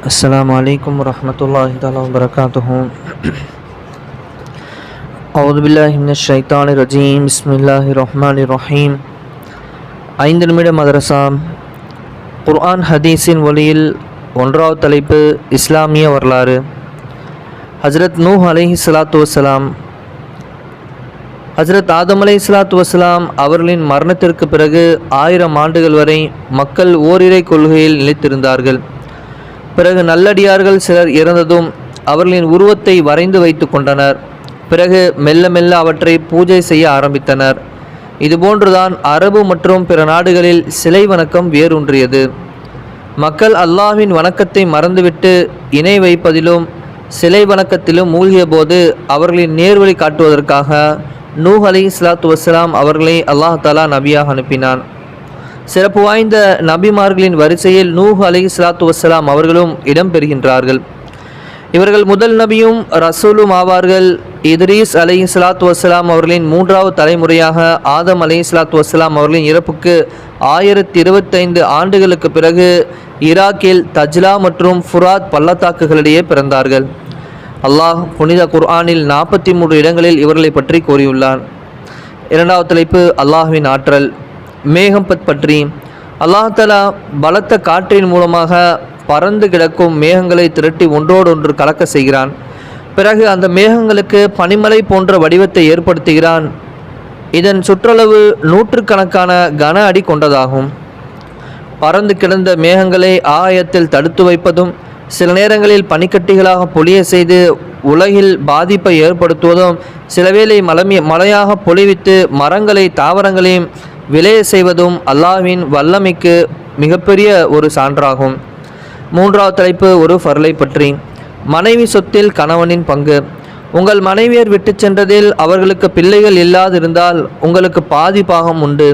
السلام عليكم ورحمة الله تعالى وبركاته أعوذ بالله من الشيطان الرجيم بسم الله الرحمن الرحيم ஐந்து நிமிட மதரசா குர்ஆன் ஹதீஸின் ஒளியில் ஒன்றாவது தலைப்பு இஸ்லாமிய வரலாறு ஹஜ்ரத் நூஹ் அலைஹி ஸலாத்து வஸ்ஸலாம் ஹஜ்ரத் ஆதம் அலை இஸ்லாத்து வஸ்லாம் அவர்களின் மரணத்திற்கு பிறகு ஆயிரம் ஆண்டுகள் வரை மக்கள் ஓரிரை கொள்கையில் நிலைத்திருந்தார்கள் பிறகு நல்லடியார்கள் சிலர் இறந்ததும் அவர்களின் உருவத்தை வரைந்து வைத்து கொண்டனர். பிறகு மெல்ல மெல்ல அவற்றை பூஜை செய்ய ஆரம்பித்தனர். இதுபோன்றுதான் அரபு மற்றும் பிற நாடுகளில் சிலை வணக்கம் வேரூன்றியது. மக்கள் அல்லாஹ்வின் வணக்கத்தை மறந்துவிட்டு இணை வைப்பதிலும் சிலை வணக்கத்திலும் மூழ்கிய போது அவர்களின் நேர்வழி காட்டுவதற்காக நூஹ் அலி இஸ்லாத்து வஸ்லாம் அவர்களை அல்லாஹ் தலா நபியாக அனுப்பினான். சிறப்பு வாய்ந்த நபிமார்களின் வரிசையில் நூஹ் அலி இஸ்லாத்து வசலாம் அவர்களும் இடம்பெறுகின்றார்கள். இவர்கள் முதல் நபியும் ரசூலும் ஆவார்கள். இத்ரீஸ் அலை இஸ்லாத்து வசலாம் அவர்களின் மூன்றாவது தலைமுறையாக ஆதம் அலை இஸ்லாத்து வசலாம் அவர்களின் இறப்புக்கு ஆயிரத்தி இருபத்தைந்து ஆண்டுகளுக்கு பிறகு ஈராக்கில் தஜ்லா மற்றும் ஃபுராத் பள்ளத்தாக்குகளிடையே பிறந்தார்கள். அல்லாஹ் புனித குர்ஆனில் நாற்பத்தி மூன்று இடங்களில் இவர்களை பற்றி கூறியுள்ளார் இரண்டாவது தலைப்பு அல்லாஹுவின் ஆற்றல். மேகம்பத் பற்றி. அல்லாஹ் தலா பலத்த காற்றின் மூலமாக பறந்து கிடக்கும் மேகங்களை திரட்டி ஒன்றோடொன்று கலக்க செய்கிறான். பிறகு அந்த மேகங்களுக்கு பனிமலை போன்ற வடிவத்தை ஏற்படுத்துகிறான். இதன் சுற்றளவு நூற்றுக்கணக்கான கன அடி கொண்டதாகும். பறந்து கிடந்த மேகங்களை ஆயத்தில் தடுத்து வைப்பதும் சில நேரங்களில் பனிக்கட்டிகளாக பொழிய செய்து உலகில் பாதிப்பை ஏற்படுத்துவதும் சிலவேளை மலமி மழையாக பொழிவித்து மரங்களை தாவரங்களையும் விளைய செய்வதும் அல்லாஹ்வின் வல்லமைக்கு மிகப்பெரிய ஒரு சான்றாகும். மூன்றாவது தலைப்பு ஒரு ஃபர்லை பற்றி. மனைவி சொத்தில் கணவனின் பங்கு. உங்கள் மனைவியர் விட்டு சென்றதில் அவர்களுக்கு பிள்ளைகள் இல்லாதிருந்தால் உங்களுக்கு பாதி பாகம் உண்டு.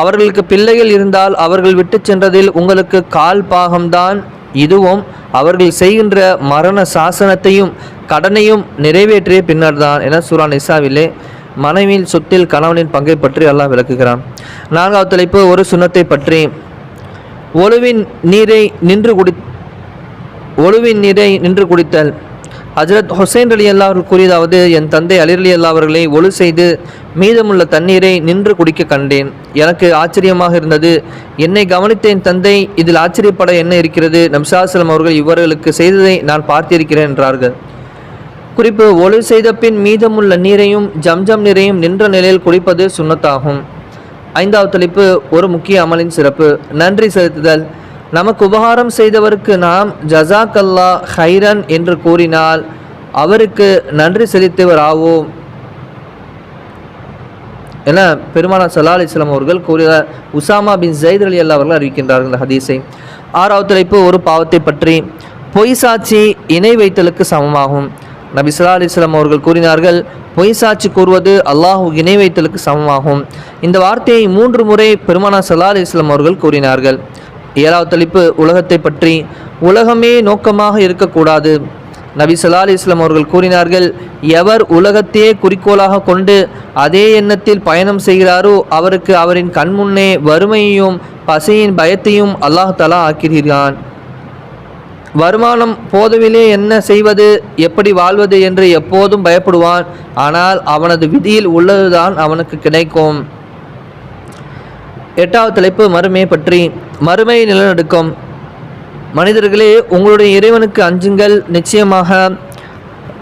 அவர்களுக்கு பிள்ளைகள் இருந்தால் அவர்கள் விட்டு சென்றதில் உங்களுக்கு கால் பாகம்தான். இதுவும் அவர்கள் செய்கின்ற மரண சாசனத்தையும் கடனையும் நிறைவேற்றிய பின்னர்தான். என சூரா நிசாவிலே மனைவியின் சொத்தில் கணவனின் பங்கை பற்றி அல்லாஹ் விளக்குகிறான். நான்காவது தலைப்பு ஒரு சுண்ணத்தை பற்றி. ஒழுவின் நீரை நின்று குடி ஒழுவின் நீரை நின்று குடித்தல். ஹஜரத் ஹுசைன் அலி அல்லா அவர்கள் கூறியதாவது என் தந்தை அலி அலி அல்லா அவர்களை ஒழு செய்து மீதமுள்ள தண்ணீரை நின்று குடிக்க கண்டேன். எனக்கு ஆச்சரியமாக இருந்தது. என்னை கவனித்த என் தந்தை இதில் ஆச்சரியப்பட என்ன இருக்கிறது? நம்சாசலம் அவர்கள் இவர்களுக்கு செய்ததை நான் பார்த்திருக்கிறேன் என்றார்கள். குறிப்பு ஒளி செய்த பின் மீதமுள்ள நீரையும் ஜம்ஜம் நீரையும் நின்ற நிலையில் குடிப்பது சுண்ணத்தாகும். ஐந்தாவது தலைப்பு ஒரு முக்கிய அமலின் சிறப்பு. நன்றி செலுத்துதல். நமக்கு உபகாரம் செய்தவருக்கு நாம் ஜசாக் அல்லா ஹைரன் என்று கூறினால் அவருக்கு நன்றி செலுத்தியவர் ஆவோம். என பெருமானா சல்லா அலிஸ்லாம் அவர்கள் கூறிய உசாமா பின் ஜெயித் அலி அல்லா அவர்கள் அறிவிக்கின்றார்கள் இந்த ஹதீஸை. ஆறாவது தலைப்பு ஒரு பாவத்தை பற்றி. பொய் சாட்சி இணை வைத்தலுக்கு சமமாகும். நபி அலிஸ்லாம் அவர்கள் கூறினார்கள் பொய் சாட்சி கூறுவது அல்லாஹு இணை வைத்தலுக்கு சமமாகும். இந்த வார்த்தையை மூன்று முறை பெருமானா சல்லா அலிஸ்லாம் அவர்கள் கூறினார்கள். ஏழாவது தலைப்பு உலகத்தை பற்றி. உலகமே நோக்கமாக இருக்கக்கூடாது. நபி சல்லா அலிஸ்லாம் அவர்கள் கூறினார்கள் எவர் உலகத்தையே குறிக்கோளாக கொண்டு அதே எண்ணத்தில் பயணம் செய்கிறாரோ அவருக்கு அவரின் கண்முன்னே வறுமையையும் பசையின் பயத்தையும் அல்லாஹ் தலா ஆக்கிறான் வருமானம் போதவிலே என்ன செய்வது? எப்படி வாழ்வது என்று எப்போதும் பயப்படுவான். ஆனால் அவனது விதியில் உள்ளதுதான் அவனுக்கு கிடைக்கும். எட்டாவது தலைப்பு மறுமையை பற்றி. மறுமை நிலநடுக்கம். மனிதர்களே உங்களுடைய இறைவனுக்கு அஞ்சுங்கள். நிச்சயமாக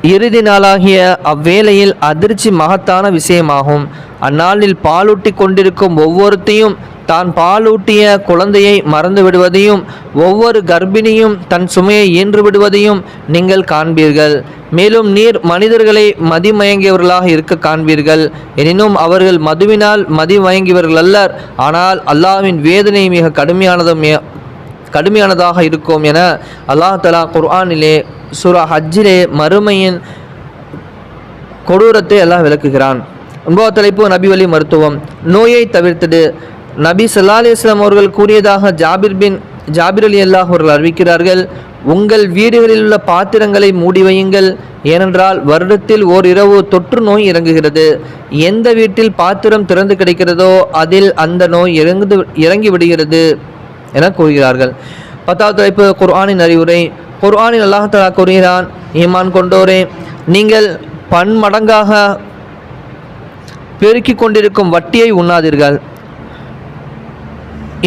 இறுதி நாளாகிய அவ்வேளையில் அதிர்ச்சி மகத்தான விஷயமாகும். அந்நாளில் பாலூட்டி கொண்டிருக்கும் ஒவ்வொருத்தையும் தான் பாலூட்டிய குழந்தையை மறந்து விடுவதையும் ஒவ்வொரு கர்ப்பிணியும் தன் சுமையை ஈன்று விடுவதையும் நீங்கள் காண்பீர்கள். மேலும் நீர் மனிதர்களை மதிமயங்கியவர்களாக இருக்க காண்பீர்கள். எனினும் அவர்கள் மதுவினால் மதிமயங்கியவர்கள் அல்லர் ஆனால் அல்லாஹ்வின் வேதனை மிக கடுமையானதும் கடுமையானதாக இருக்கும் என அல்லாஹ் தலா குர்ஆனிலே சுரா ஹஜ்ஜிலே மறுமையின் கொடூரத்தை எல்லாம் விளக்குகிறான். ஒன்பது தலைப்பு நபிவழி மருத்துவம். நோயை தவிர்த்துடு நபி சல்லா அலிஸ்லாம் அவர்கள் கூறியதாக ஜாபிர் பின் ஜாபிர் அலி அல்லாஹ் அவர்கள் அறிவிக்கிறார்கள் உங்கள் வீடுகளில் உள்ள பாத்திரங்களை மூடி வையுங்கள். ஏனென்றால் வருடத்தில் ஓர் இரவு தொற்று நோய் இறங்குகிறது. எந்த வீட்டில் பாத்திரம் திறந்து கிடைக்கிறதோ அதில் அந்த நோய் இறங்கு இறங்கி விடுகிறது என கூறுகிறார்கள். பத்தாவது தலைப்பு குர்ஆனின் அறிவுரை. குர்ஆனில் அல்லாஹ் கூறுகிறான் ஈமான் கொண்டோரே நீங்கள் பன்மடங்காக பெருக்கிக் கொண்டிருக்கும் வட்டியை உண்ணாதீர்கள்.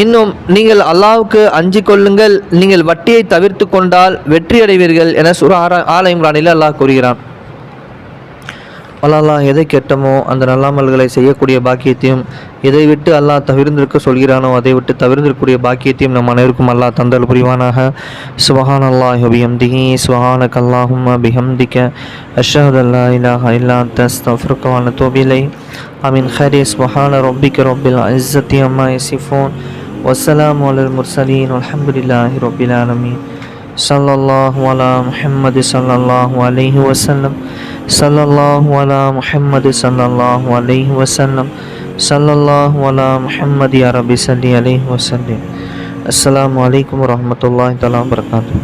இன்னும் நீங்கள் அல்லாவுக்கு அஞ்சு கொள்ளுங்கள் நீங்கள் வட்டியை தவிர்த்து கொண்டால் வெற்றி அடைவீர்கள் என சுர ஆர ஆல இம்ரானில் அல்லாஹ் கூறுகிறான். அல்லாஹ் எதை கெட்டமோ அந்த நல்லாமல்களை செய்யக்கூடிய பாக்கியத்தையும் எதை விட்டு அல்லாஹ் தவிர்ந்திருக்க சொல்கிறானோ அதை விட்டு தவிர்ந்திருக்கக்கூடிய பாக்கியத்தையும் நம் அனைவருக்கும் அல்லாஹ் தந்தல் புரிவானாக. சுபஹான் அல்லாஹ் பிஹம்திஹி சுபஹானக் கல்லாஹும் அபிஹம்திக்க அஷ்ஹது அல்லா இலாஹ இல்லா அன்த தோபிலை வ ஹரி சுபஹான ரொம்பிக்க ரப்பில் இஸ்ஸத்தி அம்மா والسلام على المرسلين والحمد لله رب العالمين صلى الله على محمد صلى الله عليه وسلم. صلى الله على محمد صلى الله عليه وسلم. صلى الله على محمد يا ربي صلي عليه وسلم. السلام عليكم ورحمة الله تعالى وبركاته